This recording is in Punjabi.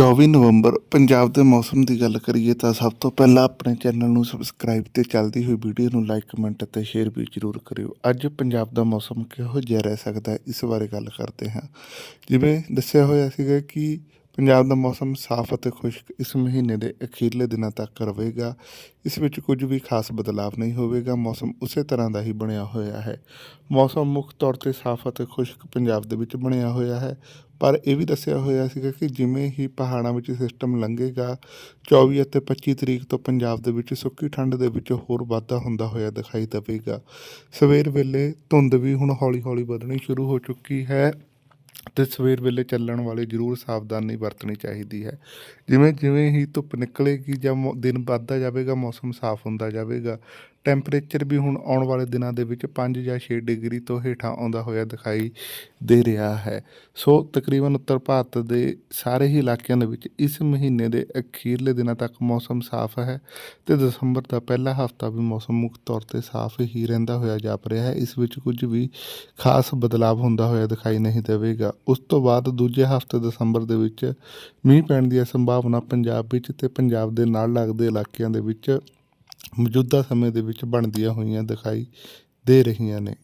24 ਨਵੰਬਰ ਪੰਜਾਬ ਦੇ ਮੌਸਮ ਦੀ ਗੱਲ ਕਰੀਏ ਤਾਂ ਸਭ ਤੋਂ ਪਹਿਲਾਂ ਆਪਣੇ ਚੈਨਲ ਨੂੰ ਸਬਸਕ੍ਰਾਈਬ ਤੇ ਚੱਲਦੀ ਹੋਈ ਵੀਡੀਓ ਨੂੰ ਲਾਈਕ ਕਮੈਂਟ ਅਤੇ ਸ਼ੇਅਰ ਵੀ ਜ਼ਰੂਰ ਕਰਿਓ। ਅੱਜ ਪੰਜਾਬ ਦਾ ਮੌਸਮ ਕਿਹੋ ਜਿਹਾ ਰਹਿ ਸਕਦਾ ਹੈ? ਇਸ ਬਾਰੇ ਗੱਲ ਕਰਦੇ ਹਾਂ। ਜਿਵੇਂ ਦੱਸਿਆ ਹੋਇਆ ਸੀਗਾ ਕਿ ਪੰਜਾਬ ਦਾ ਮੌਸਮ ਸਾਫ਼ ਅਤੇ ਖੁਸ਼ਕ ਇਸ ਮਹੀਨੇ ਦੇ ਅਖੀਰਲੇ ਦਿਨਾਂ ਤੱਕ ਰਹੇਗਾ। ਇਸ ਵਿੱਚ ਕੁਝ ਵੀ ਖਾਸ ਬਦਲਾਅ ਨਹੀਂ ਹੋਵੇਗਾ। ਮੌਸਮ ਉਸੇ ਤਰ੍ਹਾਂ ਦਾ ਹੀ ਬਣਿਆ ਹੋਇਆ ਹੈ। ਮੌਸਮ ਮੁੱਖ ਤੌਰ ਤੇ ਸਾਫ਼ ਅਤੇ ਖੁਸ਼ਕ ਪੰਜਾਬ ਦੇ ਵਿੱਚ ਬਣਿਆ ਹੋਇਆ ਹੈ। ਪਰ ਇਹ ਵੀ ਦੱਸਿਆ ਹੋਇਆ ਸੀਗਾ ਕਿ ਜਿਵੇਂ ਹੀ ਪਹਾੜਾਂ ਵਿੱਚ ਸਿਸਟਮ ਲੰਘੇਗਾ 24 ਅਤੇ 25 ਤਰੀਕ ਤੋਂ ਪੰਜਾਬ ਦੇ ਵਿੱਚ ਸੁੱਕੀ ਠੰਡ ਦੇ ਵਿੱਚ ਹੋਰ ਵਾਧਾ ਹੁੰਦਾ ਹੋਇਆ ਦਿਖਾਈ ਦੇਵੇਗਾ। ਸਵੇਰ ਵੇਲੇ ਧੁੰਦ ਵੀ ਹੁਣ ਹੌਲੀ-ਹੌਲੀ ਵਧਣੀ ਸ਼ੁਰੂ ਹੋ ਚੁੱਕੀ ਹੈ। ਤੇ ਸਵੇਰ ਵੇਲੇ ਚੱਲਣ ਵਾਲੇ ਜ਼ਰੂਰ ਸਾਵਧਾਨੀ ਵਰਤਣੀ ਚਾਹੀਦੀ ਹੈ। ਜਿਵੇਂ ਜਿਵੇਂ ਹੀ ਧੁੱਪ ਨਿਕਲੇਗੀ ਜਾਂ ਮੌ- ਦਿਨ ਵੱਧਦਾ ਜਾਵੇਗਾ, ਮੌਸਮ ਸਾਫ਼ ਹੁੰਦਾ ਜਾਵੇਗਾ ਟੈਂਪਰੇਚਰ ਵੀ ਹੁਣ ਆਉਣ ਵਾਲੇ ਦਿਨਾਂ ਦੇ ਵਿੱਚ 5 ਜਾਂ 6 ਡਿਗਰੀ ਤੋਂ ਹੇਠਾਂ ਆਉਂਦਾ ਹੋਇਆ ਦਿਖਾਈ ਦੇ ਰਿਹਾ ਹੈ। ਸੋ ਤਕਰੀਬਨ ਉੱਤਰ ਭਾਰਤ ਦੇ ਸਾਰੇ ਹੀ ਇਲਾਕਿਆਂ ਦੇ ਵਿੱਚ ਇਸ ਮਹੀਨੇ ਦੇ ਅਖੀਰਲੇ ਦਿਨਾਂ ਤੱਕ ਮੌਸਮ ਸਾਫ਼ ਹੈ ਤੇ ਦਸੰਬਰ ਦਾ ਪਹਿਲਾ ਹਫ਼ਤਾ ਵੀ ਮੌਸਮ ਮੁੱਖ ਤੌਰ ਤੇ ਸਾਫ਼ ਹੀ ਰਹਿੰਦਾ ਹੋਇਆ ਜਾਪ ਰਿਹਾ ਹੈ। ਇਸ ਵਿੱਚ ਕੁਝ ਵੀ ਖਾਸ ਬਦਲਾਅ ਹੁੰਦਾ ਹੋਇਆ ਦਿਖਾਈ ਨਹੀਂ ਦੇਵੇਗਾ। ਉਸ ਤੋਂ ਬਾਅਦ ਦੂਜੇ ਹਫ਼ਤੇ ਦਸੰਬਰ ਦੇ ਵਿੱਚ ਮੀਂਹ ਪੈਣ ਦੀ ਸੰਭਾਵਨਾ ਪੰਜਾਬ ਵਿੱਚ ਤੇ ਪੰਜਾਬ ਦੇ ਨਾਲ ਲੱਗਦੇ ਇਲਾਕਿਆਂ ਦੇ ਵਿੱਚ ਮੌਜੂਦਾ ਸਮੇਂ ਦੇ ਵਿੱਚ ਬਣਦੀਆਂ ਹੋਈਆਂ ਦਿਖਾਈ ਦੇ ਰਹੀਆਂ ਨੇ।